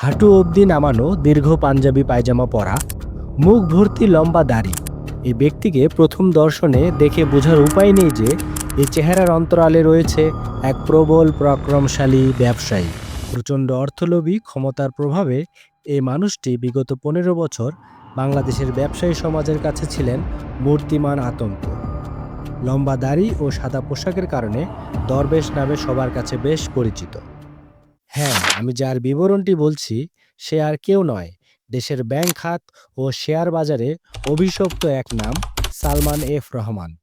হাঁটু অবধি নামানো দীর্ঘ পাঞ্জাবি পায়জামা পরা, মুখ ভর্তি লম্বা দাড়ি। এই ব্যক্তিকে প্রথম দর্শনে দেখে বোঝার উপায় নেই যে এই চেহারার অন্তরালে রয়েছে এক প্রবল, পরাক্রমশালী ব্যবসায়ী। প্রচণ্ড অর্থলোভী, ক্ষমতার প্রভাবে এই মানুষটি বিগত পনেরো বছর বাংলাদেশের ব্যবসায়ী সমাজের কাছে ছিলেন মূর্তিমান আতঙ্ক। লম্বা দাড়ি ও সাদা পোশাকের কারণে দরবেশ নামে সবার কাছে বেশ পরিচিত। হ্যাঁ আমি যার বিবরণটি বলছি, সে আর কেউ নয়। দেশের ব্যাংক খাত ও শেয়ার বাজারে অভিশপ্ত এক নাম, সালমান এফ রহমান।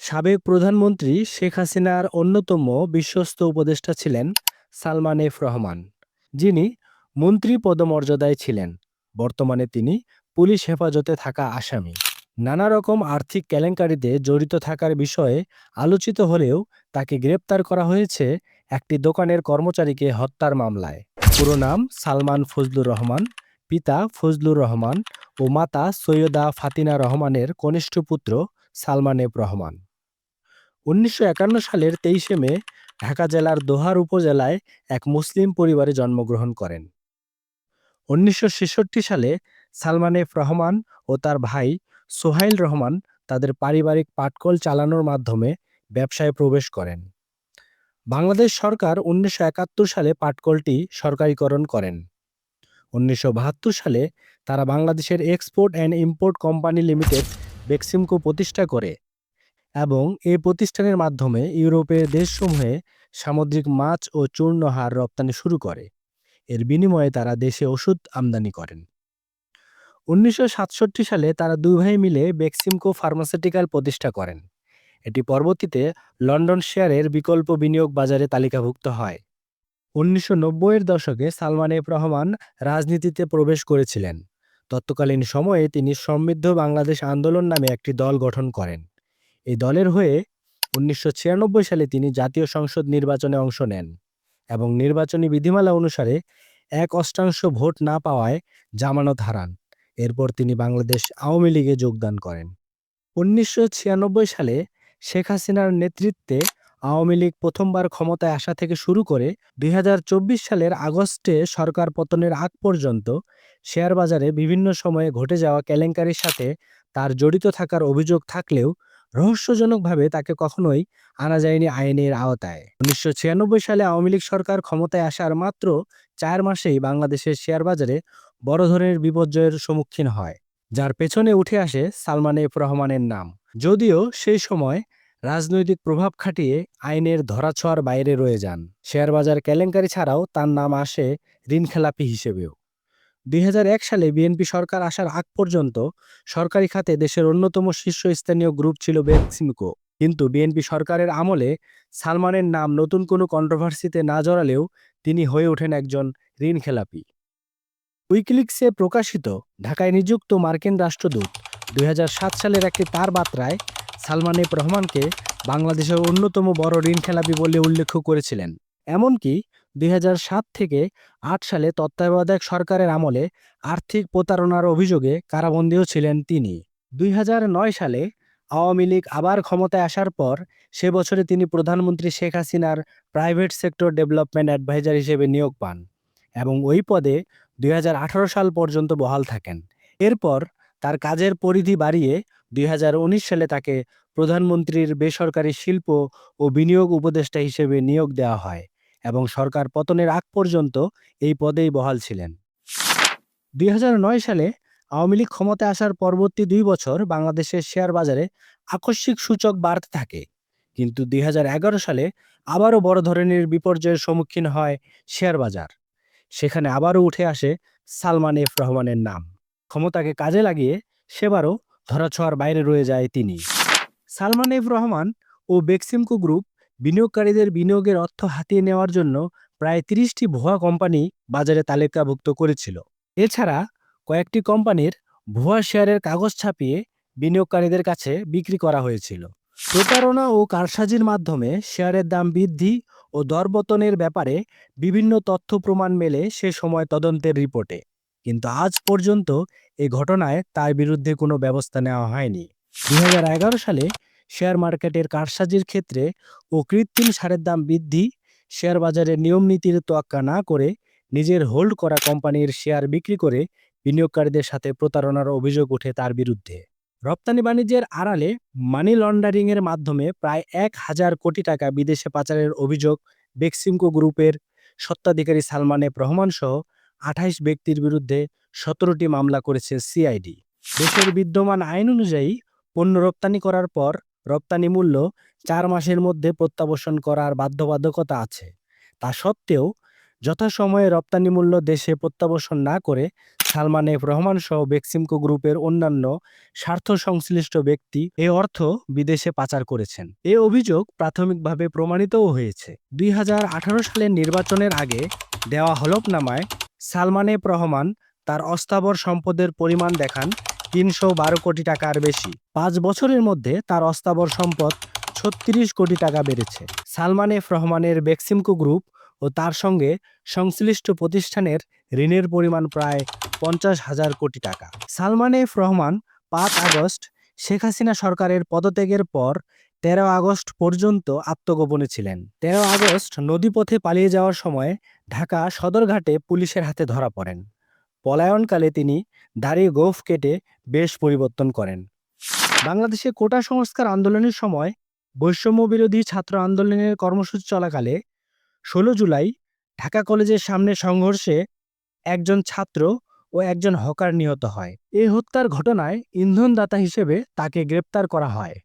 সাবেক প্রধানমন্ত্রী শেখ হাসিনার অন্যতম বিশ্বস্ত উপদেষ্টা ছিলেন সালমান এফ রহমান। যিনি মন্ত্রী পদমর্যাদায় ছিলেন। বর্তমানে তিনি পুলিশ হেফাজতে থাকা আসামি। নানা রকম আর্থিক কেলেঙ্কারিতে জড়িত থাকার বিষয়ে আলোচিত হলেও তাকে গ্রেপ্তার করা হয়েছে একটি দোকানের কর্মচারীকে হত্যার মামলায়। পুরো নাম সালমান ফজলুর রহমান, পিতা ফজলুর রহমান ও মাতা সৈয়দা ফাতিনা রহমানের কনিষ্ঠ পুত্র সালমান এফ রহমান। উনিশশো একান্ন সালের তেইশে মে ঢাকা জেলার দোহার উপজেলায় এক মুসলিম পরিবারে জন্মগ্রহণ করেন। উনিশশো ছেষট্টি সালে সালমান এফ রহমান ও তার ভাই সোহাইল রহমান তাদের পারিবারিক পাটকল চালানোর মাধ্যমে ব্যবসায় প্রবেশ করেন। বাংলাদেশ সরকার উনিশশো একাত্তর সালে পাটকলটি সরকারিকরণ করেন। উনিশশো বাহাত্তর সালে তারা বাংলাদেশের export and import company limited Beximco প্রতিষ্ঠা করে এবং এই প্রতিষ্ঠানের মাধ্যমে ইউরোপের দেশসমূহে সামুদ্রিক মাছ ও চূর্ণ হার রপ্তানি শুরু করে। এর বিনিময়ে তারা দেশে ওষুধ আমদানি করেন। উনিশশো সাতষট্টি সালে তারা দুই ভাই মিলে বেক্সিমকো ফার্মাসিউটিক্যাল প্রতিষ্ঠা করেন। এটি পরবর্তীতে লন্ডন শেয়ারের বিকল্প বিনিয়োগ বাজারে তালিকাভুক্ত হয়। উনিশশো নব্বইয়ের দশকে সালমান এফ রহমান রাজনীতিতে প্রবেশ করেছিলেন। তৎকালীন সময়ে তিনি সমৃদ্ধ বাংলাদেশ আন্দোলন নামে একটি দল গঠন করেন। এই দলের হয়ে উনিশশো ছিয়ানব্বই সালে তিনি জাতীয় সংসদ নির্বাচনে অংশ নেন এবং নির্বাচনী বিধিমালা অনুসারে এক অষ্টাংশ ভোট না পাওয়ায় জামানত হারান। এরপর তিনি বাংলাদেশ আওয়ামী লীগে যোগদান করেন। উনিশশো ছিয়ানব্বই সালে শেখ হাসিনার নেতৃত্বে আওয়ামী লীগ প্রথমবার ক্ষমতায় আসা থেকে শুরু করে দুই হাজার চব্বিশ সালের আগস্টে সরকার পতনের আগ পর্যন্ত শেয়ার বাজারে বিভিন্ন সময়ে ঘটে যাওয়া কেলেঙ্কারির সাথে তার জড়িত থাকার অভিযোগ থাকলেও রহস্যজনকভাবে তাকে কখনোই আনা যায়নি আইনের আওতায়। উনিশশো ছিয়ানব্বই সালে আওয়ামী লীগ সরকার ক্ষমতায় আসার মাত্র চার মাসেই বাংলাদেশের শেয়ার বাজারে বড় ধরনের বিপর্যয়ের সম্মুখীন হয়। যার পেছনে উঠে আসে সালমান এফ রহমানের নাম। যদিও সেই সময় রাজনৈতিক প্রভাব খাটিয়ে আইনের ধরাছোঁয়ার বাইরে রয়ে যান। শেয়ার বাজার কেলেঙ্কারি ছাড়াও তার নাম আসে ঋণখেলাপি হিসেবেও। দুই হাজার এক সালে বিএনপি সরকার আসার আগ পর্যন্ত সরকারি খাতে দেশের অন্যতম শীর্ষস্থানীয় গ্রুপ ছিল বেক্সিমকো কিন্তু বিএনপি সরকারের আমলে সালমানের নাম নতুন কোনো কন্ট্রোভার্সিতে না জড়ালেও তিনি হয়ে ওঠেন একজন ঋণখেলাপি। উইকিলিক্সে প্রকাশিত ঢাকায় নিযুক্ত মার্কিন রাষ্ট্রদূত দুই হাজার সাত সালের একটি তার বার্তায় সালমান এফ রহমানকে বাংলাদেশের অন্যতম বড় ঋণখেলাপি বলে উল্লেখ করেছিলেন। এমনকি দুই সাত থেকে আট সালে তত্ত্বাবধায়ক সরকারের আমলে আর্থিক প্রতারণার অভিযোগে কারাবন্দীও ছিলেন তিনি। দুই হাজার নয় সালে আওয়ামী লীগ আবার ক্ষমতায় আসার পর সে বছরে তিনি প্রধানমন্ত্রী শেখ হাসিনার প্রাইভেট সেক্টর ডেভেলপমেন্ট অ্যাডভাইজার হিসেবে নিয়োগ পান। এবং ওই পদে দুই হাজার আঠারো সাল পর্যন্ত বহাল থাকেন। এরপর তার কাজের পরিধি বাড়িয়ে দুই হাজার উনিশ সালে তাকে প্রধানমন্ত্রীর বেসরকারি শিল্প ও বিনিয়োগ উপদেষ্টা হিসেবে নিয়োগ দেওয়া হয় এবং সরকার পতনের আগ পর্যন্ত এই পদেই বহাল ছিলেন। দুই হাজার নয় সালে আওয়ামী লীগ ক্ষমতায় আসার পরবর্তী দুই বছর বাংলাদেশের শেয়ার বাজারে আকস্মিক সূচক বাড়তে থাকে। কিন্তু দুই হাজার এগারো সালে আবারও বড় ধরনের বিপর্যয়ের সম্মুখীন হয় শেয়ার বাজার। সেখানে আবারও উঠে আসে সালমান এফ রহমানের নাম। ক্ষমতাকে কাজে লাগিয়ে সেবারও ধরাছোঁয়ার বাইরে রয়ে যায় তিনি। সালমান এফ রহমান ও বেক্সিমকো গ্রুপ বিনিয়োগকারীদের বিনিয়োগের অর্থ হাতিয়ে নেওয়ার জন্য প্রায় তিরিশটি ভুয়া কোম্পানি বাজারে তালিকাভুক্ত করেছিল। এছাড়া কয়েকটি কোম্পানির ভুয়া শেয়ারের কাগজ ছাপিয়ে বিনিয়োগকারীদের কাছে বিক্রি করা হয়েছিল। প্রতারণা ও কারসাজির মাধ্যমে শেয়ারের দাম বৃদ্ধি ও দরপতনের ব্যাপারে বিভিন্ন তথ্য প্রমাণ মেলে সে সময় তদন্তের রিপোর্টে। কিন্তু আজ পর্যন্ত এ ঘটনায় তার বিরুদ্ধে কোনো ব্যবস্থা নেওয়া হয়নি। দুই হাজার এগারো সালে শেয়ার মার্কেটের কারসাজির ক্ষেত্রে ও কৃত্রিম সারের দাম বৃদ্ধি, শেয়ার বাজারের নিয়ম নীতির তোয়াক্কা না করে নিজের হোল্ড করা কোম্পানির শেয়ার বিক্রি করে বিনিয়োগকারীদের সাথে প্রতারণার অভিযোগ ওঠে তার বিরুদ্ধে। রপ্তানি বাণিজ্যের আড়ালে মানি লন্ডারিংয়ের মাধ্যমে প্রায় এক হাজার কোটি টাকা বিদেশে পাচারের অভিযোগ বেক্সিমকো গ্রুপের সত্ত্বাধিকারী সালমান এফ রহমান সহ আঠাইশ ব্যক্তির বিরুদ্ধে সতেরোটি মামলা করেছে সিআইডি। দেশের বিদ্যমান আইন অনুযায়ী পণ্য রপ্তানি করার পর রপ্তানি মূল্য চার মাসের মধ্যে প্রত্যাবর্ষণ করার বাধ্যবাধকতা আছে। তা সত্ত্বেও যথাসময়ে রপ্তানি মূল্য দেশে প্রত্যাবর্ষণ না করে সালমান এফ রহমান সহ বেক্সিমকো গ্রুপের অন্যান্য স্বার্থ সংশ্লিষ্ট ব্যক্তি এ অর্থ বিদেশে পাচার করেছেন। এ অভিযোগ প্রাথমিকভাবে প্রমাণিতও হয়েছে। দুই হাজার আঠারো সালের নির্বাচনের আগে দেওয়া হলফনামায় সালমান এফ রহমান তার অস্থাবর সম্পদের পরিমাণ দেখান তিনশো বারো কোটি টাকার বেশি। পাঁচ বছরের মধ্যে তার অস্থাবর সম্পদ ছত্রিশ কোটি টাকা বেড়েছে। সালমান এফ রহমানের বেক্সিমকো গ্রুপ ও তার সঙ্গে সংশ্লিষ্ট প্রতিষ্ঠানের ঋণের পরিমাণ প্রায় পঞ্চাশ হাজার কোটি টাকা। সালমান এফ রহমান পাঁচ আগস্ট শেখ হাসিনা সরকারের পদত্যাগের পর তেরো আগস্ট পর্যন্ত আত্মগোপনে ছিলেন। তেরো আগস্ট নদীপথে পালিয়ে যাওয়ার সময় ঢাকা সদরঘাটে পুলিশের হাতে ধরা পড়েন। পলায়নকালে তিনি দাড়ি গোফ কেটে বেশ পরিবর্তন করেন। বাংলাদেশে কোটা সংস্কার আন্দোলনের সময় বৈষম্য বিরোধী ছাত্র আন্দোলনের কর্মসূচি চলাকালে ষোলো জুলাই, ঢাকা কলেজের সামনে সংঘর্ষে একজন ছাত্র ও একজন হকার নিহত হয়। এ হত্যার ঘটনায় ইন্ধনদাতা হিসেবে তাকে গ্রেপ্তার করা হয়।